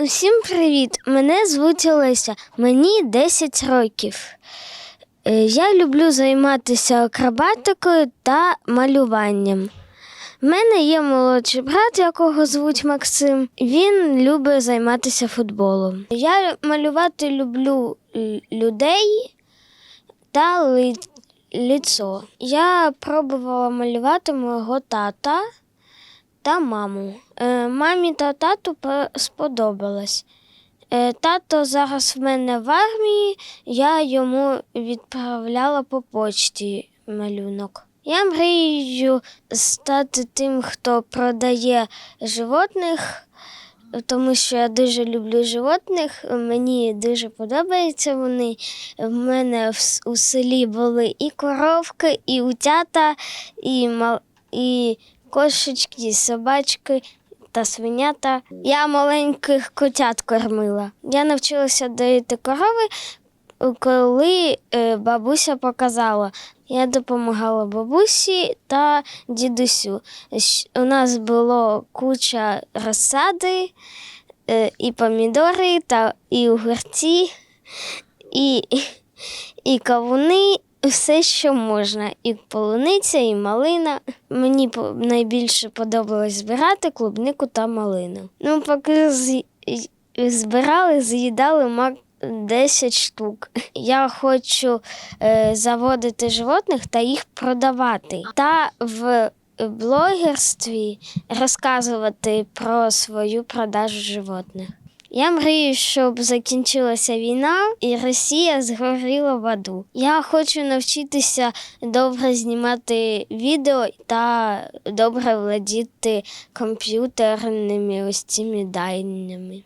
Усім привіт! Мене звуть Олеся, мені 10 років. Е, Я люблю займатися акробатикою та малюванням. У мене є молодший брат, якого звуть Максим. Він любить займатися футболом. Я малювати люблю людей та ліцо. Я пробувала малювати мого тата та маму. Е, мамі та тату сподобалось. Е, тато зараз в мене в армії, я йому відправляла по почті малюнок. Я мрію стати тим, хто продає животних, тому що я дуже люблю животних. Мені дуже подобаються вони. В мене в у селі були і коровки, і утята, і, і кошечки, собачки та свинята. Я маленьких котят кормила. Я навчилася доїти корови, коли е, бабуся показала. Я допомагала бабусі та дідусю. У нас було куча розсади, е, і помідори, та і огурці, і, і кавуни, все, що можна. І полуниця, і малина. Мені найбільше подобалось збирати клубнику та малину. Ну, поки з- збирали, з'їдали мак 10 штук. Я хочу е, заводити животних та їх продавати. Та в блогерстві розказувати про свою продажу животних. Я мрію, щоб закінчилася війна і Росія згоріла в аду. Я хочу навчитися добре знімати відео та добре владіти комп'ютерними ось цими даними.